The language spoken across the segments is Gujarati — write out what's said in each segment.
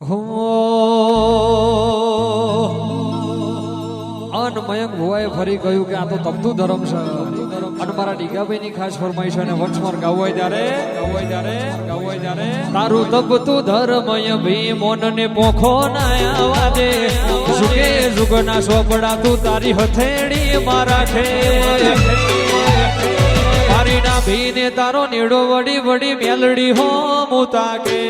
અન મયંક ભુવાએ ફરી કહ્યું કે આ તો તપતું ધર્મ છે. અને મારા ડીગાભાઈ ની ખાસ ફરમાઈશ અને વંશમર ત્યારે ગાવવાય ત્યારે ગાવવાય ત્યારે. તારું તપતું ધર્મય ભીમોન ને પોખો ના આવા દે સુકે સુગના સોપડા તું તારી હથેળી મારા છે મારી ના ભીને તારો નીડો વડી વડી મેલડી હો મુતા કે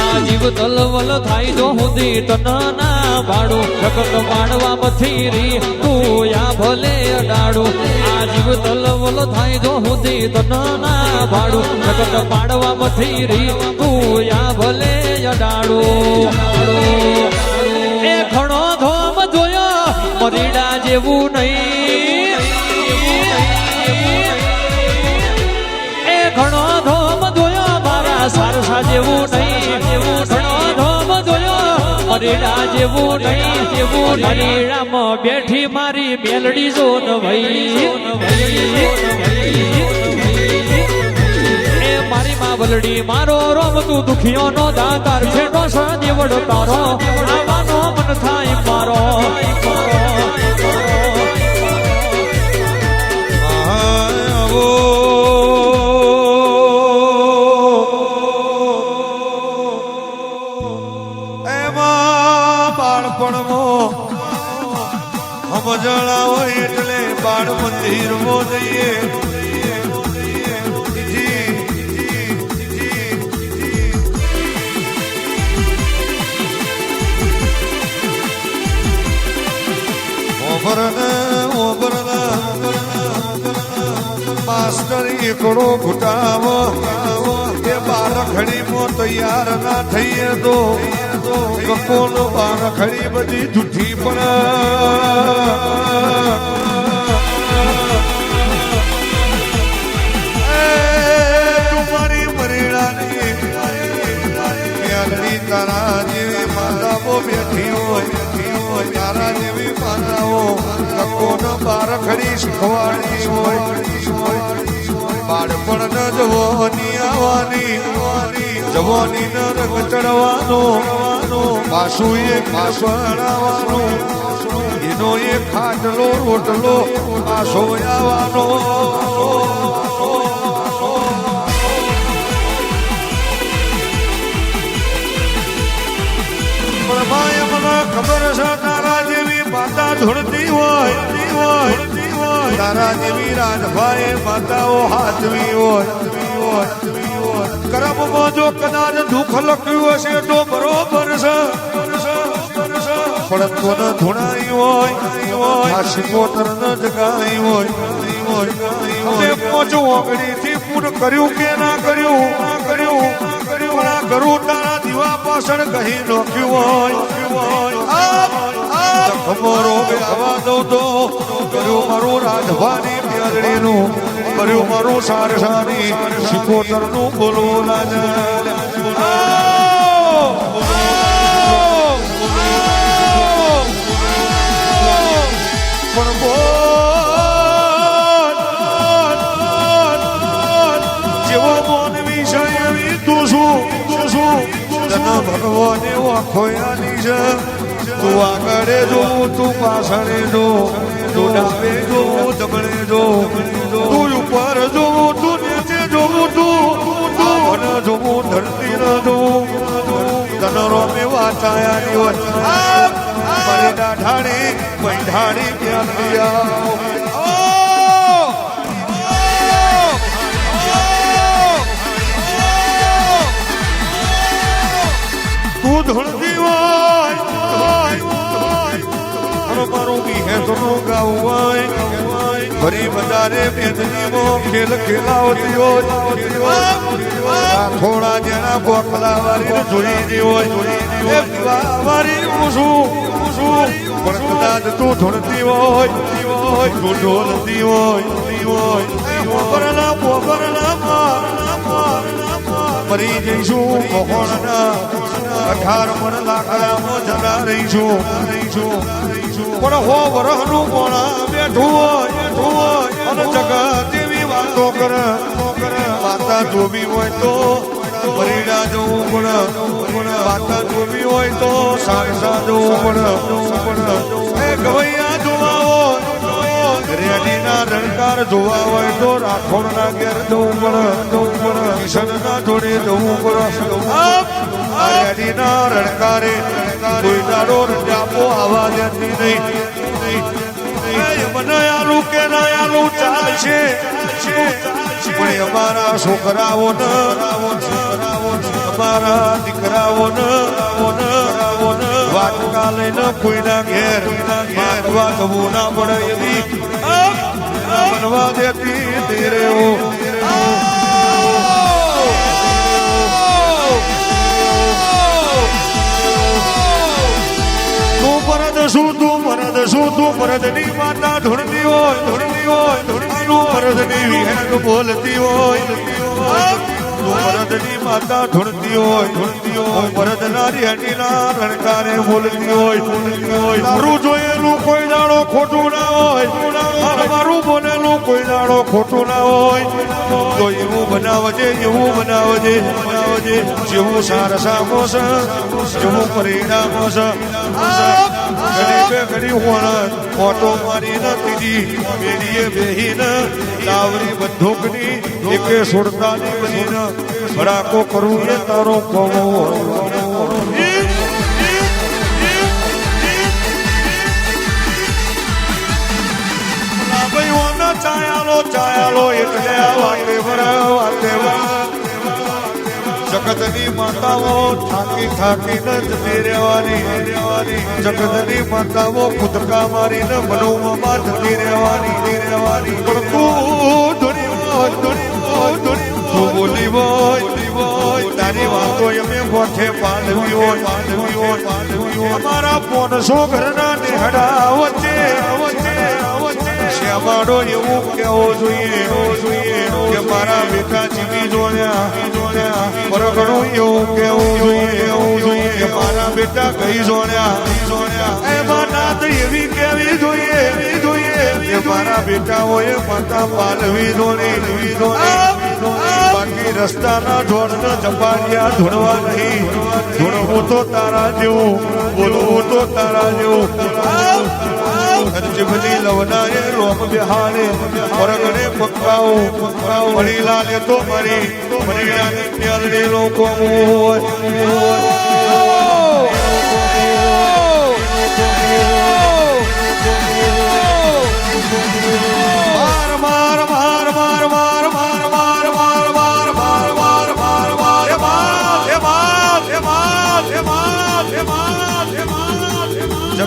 આ જીવ તલવલ થાય જો હુદી તન ના ભાડું જગત માણવા મથીરી તું યા ભલે અડાડું આ જીવ તલવલ થાય જો હુદી તન ના ભાડું જગત પાડવા મથીરી તું યા ભલે મરીડા જેવું નહીં, જેવું મરીડામાં બેઠી મારી મેલડી ન ભાઈ મારી માં વલડી, મારો રોમ તું દુખિયો નો દાતાર છે નો સદેવડ તારો આવવાનો મન થાય મારો. સમજણા હોય એટલે બાળ મંદિરમાં જઈએ જી, જી, જી, જી. ઓભરને, ઓભરને, માસ્ટર એકડો ઘૂટાવો એ બારખડીમાં તૈયાર ના થઈએ તો કકોનો બારખડી બધી જૂઠી પણ માતાઓ કકોનો બારખડી શીખવાડી હોય. બાળપણ ન જવાની આવવાની, જવાની ન રંગ ચડવાનો. પાછું એ પાછળવાનો એનો એ ખાટલો, રોટલો પાછો આવવાનો. ખબર છે તારા માતા ધૂળતી હોય તારા જેવી રાજભાઈ માતાઓ હાથવી હોય કરમમાં જો કદાચ દુઃખ લખ્યું હશે તો બરોબર છે. પણ કોને ધૂણાઈ હોય હાસી કોતર ન જગાઈ હોય પોચું ઓગણીથી પૂર્ણ કર્યું કે ના કર્યું કર્યું કર્યું. કરું તારા દીવા પાછળ કહી નોખ્યું હોય ખબરો બેહવા દઉં તો કર્યું મારું રાજવાની પ્યારણીનું કર્યું મારું સારસાની શિકોતરનું બોલવું ના જાય ભગવાને વાખોયાની છે. તું આગળ જોવું તું પાછળ જો, તું ડાબે જોવું જમણે જો, તું ઉપર જોવું તું નીચે જો, તું તું જોવું ધરતી ન જોવું તને ચાયા વાચાયાની હોય દાઢાણી પૈઢાણી હોય ફરી વધારે બેદનીમાં ખેલ ખેલાવતી હોય. થોડા જણા બોકલા વાળી જોઈ હોય. વારી હું છું છું પણ કદાચ તું ધૂળતી હોય તું ઢોલતી હોય, પોપરના પોપરના મરી જઈશું મોહણના અઢાર મણ લાકડામાં જતા રહીશું પણ હો વરહનું કોણા? બેઠું હોય, બેઠું અને જગત એવી વાતો કર. વાતા જોવી હોય તો મરીડા જવું પણ. વાતા જોવી હોય તો સારસા જવું પણ. એ ગવૈયા જોવા હોય રેડીના રણકાર જોવા હોય તો રાખોડના ઘેર જવું પણ. જવું પડે કિશનના જોડે જવું પડે રેડીના રણકારે કોઈ દાડો રજાપો આવા દેતી નહીં. મને આલું કે ના આલું ચાલશે પણ અમારા છોકરાઓને અમારા દીકરાઓને વાટકા લઈને કોઈના ઘેર. માગવા જવું ના પડે એવી. બનવા દેતી તેરે તું પરદની માતા ધૂળતી હોય ધૂળતી હોય ધૂળતી હોય ભરતની વિહેક બોલતી હોય ભરતની માતા ધૂળતી હોય ધૂળતી હોય. પરદના રેટીના રણકારે બોલતી હોય બોલતી હોય. મારું જોયેલું કોઈ જાણો ખોટું ના હોય. મારું બોલેલું કોઈ જાણો ખોટું ના હોય. તો એવું બનાવજે એવું બનાવજે બનાવજે. જેવું સારસા મોસ, જેવું પરિણામો છે ઘડી બે ને હોણ ઓટો મારી નથી બેડીએ બેહીને, લાવરી બંદૂકની એકે કરવું એ તારો ભાઈઓના ચાયાલો ચાયાલો એટલે આ વાતે વરા જગતની માતાઓ થાકી થાકીને જ રહેવાની રહેવાની જગતની માતાઓ કુદકા મારીને મનોમાં જતી રહેવાની. રહેવાની પણ તું ધૂણી હોય ધૂણી બોલી બોલી તારી વાતો એમે ગોઠે પાલવી હોય પાલવી હોય પાલવી હોય. અમારા પોનસો ઘરના નેહડા વચ્ચે વચ્ચે શ્યામાડો એવું કેવું જોઈએ જોઈએ કે મારા બેટા જીવી જોડ્યા જોડ્યા પરગણું એવું કેવું જોઈએ એવું જોઈએ કે મારા બેટા ગઈ જોડ્યા? જોડ્યા એમાં નાત એવી કેવી જોઈએ જોઈએ કે મારા બેટાઓએ માતા પાલવી એવી જોડી. બાકી રસ્તાના ઢોળને જપાડિયા ધોળવા નહીં. ધૂણવું તો તારા જેવું, બોલવું તો તારા જેવું. અરજબની લવનાએ રોમ બિહારે પરગણે પક્કાઓ પક્કાઓ મળી લાલે તો મરી મરી લોકો માર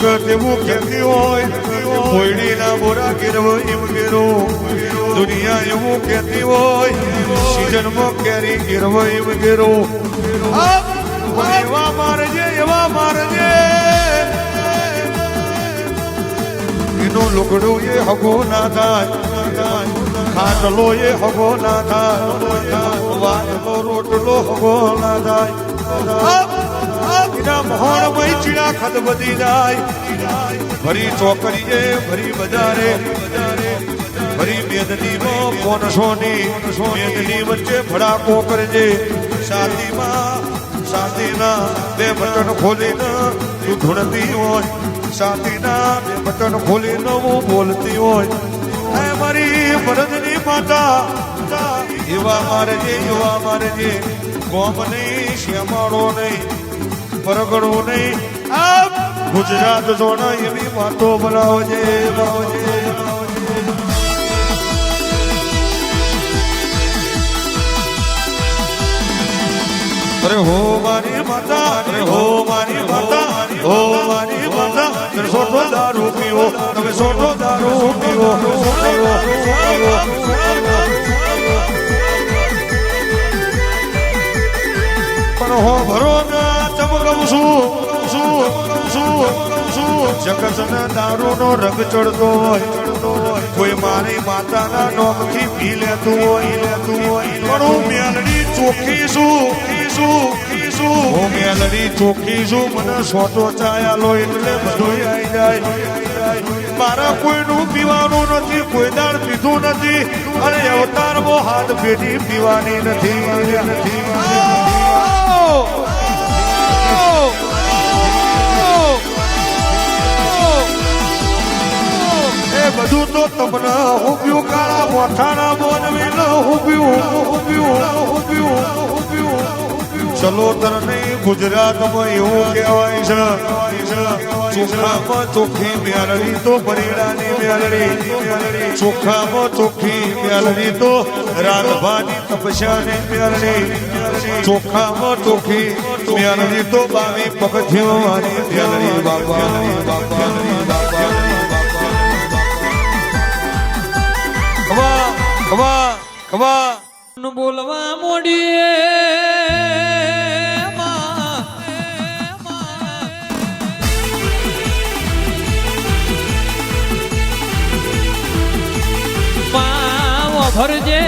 જગત એવું કહેતી હોય, કોયડીના બોરા ગીરવ એમ ગીરો દુનિયા એવું કહેતી હોય, સીઝનમાં કેરી ગીરવ એમ ગેરો એવા મારજે એવા મારજે. એનું લુગડું એ હગો ના થાય, ખાટલો એ હગો ના થાય વાટલો રોટલો હગો ના થાય. એના મોહણમય ચીડા ખદ બધી જાય. ભરી ચોકડીએ ભરી બજારે, ભરી મેદનીમાં પોનસોની મેદની વચ્ચે ભડાકો કરજે. શાદીમાં શાદીના બે બટન ખોલીને તું ધૂણતી હોય. શાદીના બે બટન ખોલીને હું બોલતી હોય. હે મારી મરદની માતા, એવા મારજે એવા મારજે. ગોમ નહીં શ્યામાળો નહીં. પરગડવું નહીં આપ ગુજરાત જોડે એવી વાતો બનાવજે બનાવજે અરે હો મારી માતા અરે હો મારી માતા હો મારી માતા તમે સોટો દારૂ પીવો તમે સોટો દારૂ પીવો પીવો, પીવો. પણ હો ભરો ના છું છું છું જગતના દારૂનો રંગ ચડતો કોઈ મારી માતાના નોમથી પી લેતું હોય. લેતું હોય હું મેલડી ચોખ્ખી છું. મને સોટો ચાયાલો એટલે બધું આવી જાય. મારા કોઈનું પીવાનું નથી, કોઈ દાળ પીધું નથી. અને અવતારમાં હાથ પેઢી પીવાની નથી. બધું તો તમને ઉભ્યું કાળા મોઠાના બોલવી ન ઉભ્યું ઉભ્યું ઉભ્યું હુબ્યું ચલો ગુજરાતમાં એવું કહેવાય છે, ચોખામાં ચોખ્ખી મ્યાલડી તો પરીડાની મ્યાલડી ચોખામાં ચોખ્ખી મ્યાલડી તો રાધભાની તપસ્યાની મ્યાલડી ચોખામાં ચોખ્ખી મ્યાલડી તો બાવી પગથિયો બાપા બાપા બાપા ખવા બોલવા મોડીએ હરજે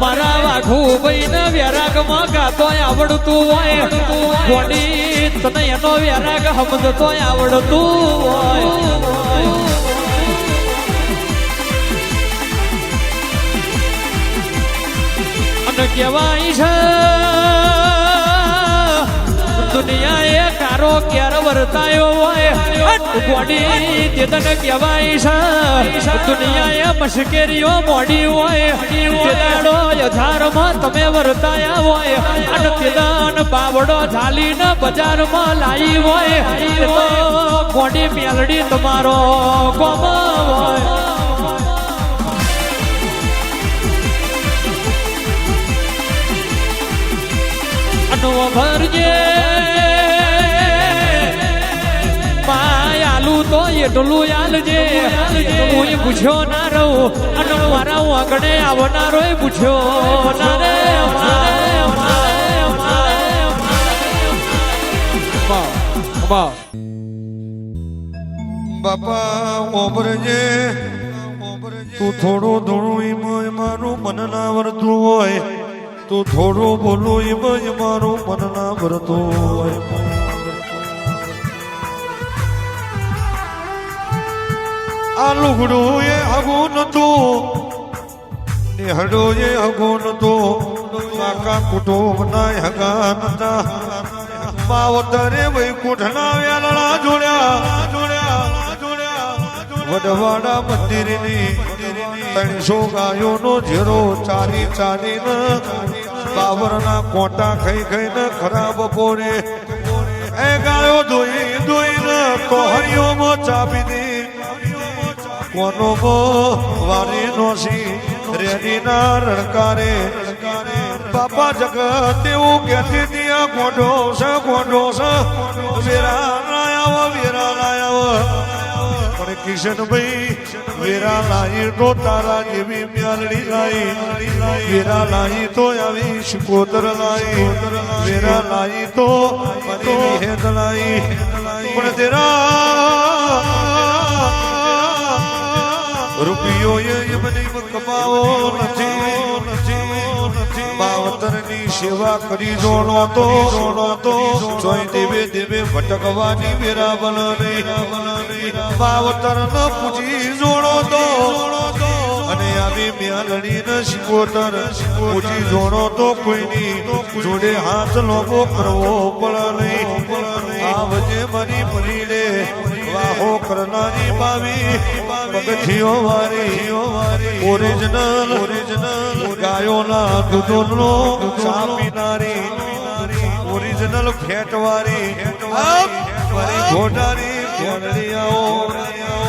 મારા વાઘું ભાઈ વ્યારાગમાં ગાતો આવડતું હોય. ગોડી તને એનો વ્યારાગ સમજતો આવડતું હોય. અને કહેવાય છે દુનિયા એ કારો ક્યાર વર્તાયો હોય? ગોડી તે તને કહેવાય છે દુનિયા એ મશ્કેરીઓ મોડી હોય. તે યથારમાં તમે વર્તાયા હોય. અને તેદાન બાવડો ઝાલીને બજારમાં લાવી હોય. ગોડી મેલડી તમારો કોમ હોય. અનો ભરજે તો એટલું આલજે. હું પૂછ્યો ના રહું. અને મારા આગળ આવનારો પૂછ્યો. બાપા ઓબરજે તું થોડું ધોણું એમાં મારું મન ના વર્તું હોય. તું થોડું બોલું એમાં મારું મન ના ભરતો આ લુગડું એ હગું નતું નિહડો એ હગું નતું કાકા કુટુંબ ના હગા નતા માવતરે વૈકુંઠના વેલણા જોડ્યા. જોડ્યા જોડ્યા વડવાડા મંદિરની ત્રણસો ગાયોનો ઝેરો ચારી ચારીને બાવરના કોટા ખાઈ ખાઈને ખરાબ પોરે. એ ગાયો ધોઈ, ધોઈને કોહરીઓમાં ચાપી દી. કોનો મો વારી નોસી રેડીના રણકારે. બાપા જગત એવું કહેતી હતી ગોઢો છે ગોઢો છે. વેરા લાયાવો વેરા કિશનભાઈ વેરા લાઈ તો તારા જેવી મ્યાલડી લાઈ વેરા લાઈ તો આવી શિકોતર લાઈ વેરા લાઈ તો હેદ લાઈ પણ તેરા રૂપિયો એ મને કમાવો નથી. સેવા કરી જોણો તો જોણો તો, જોઈ દેવે દેવે ભટકવાની વેરાવલ નહીં પાવતર ન પૂજી જોડો તો, અને આવી મ્યાલડી ન શિકોતર પૂજી જોડો તો કોઈની જોડે હાથ લોકો કરવો પડે. નહીં આવજે મારી રે વાહો કરનારી બાવી. પગથીઓ વારી ઓરિજિનલ ઓરિજિનલ. ગાયોના દૂધનો ચા પીનારી ઓરિજિનલ ફેટ વાળી મારી ઘોડારી ભેળડી આવો.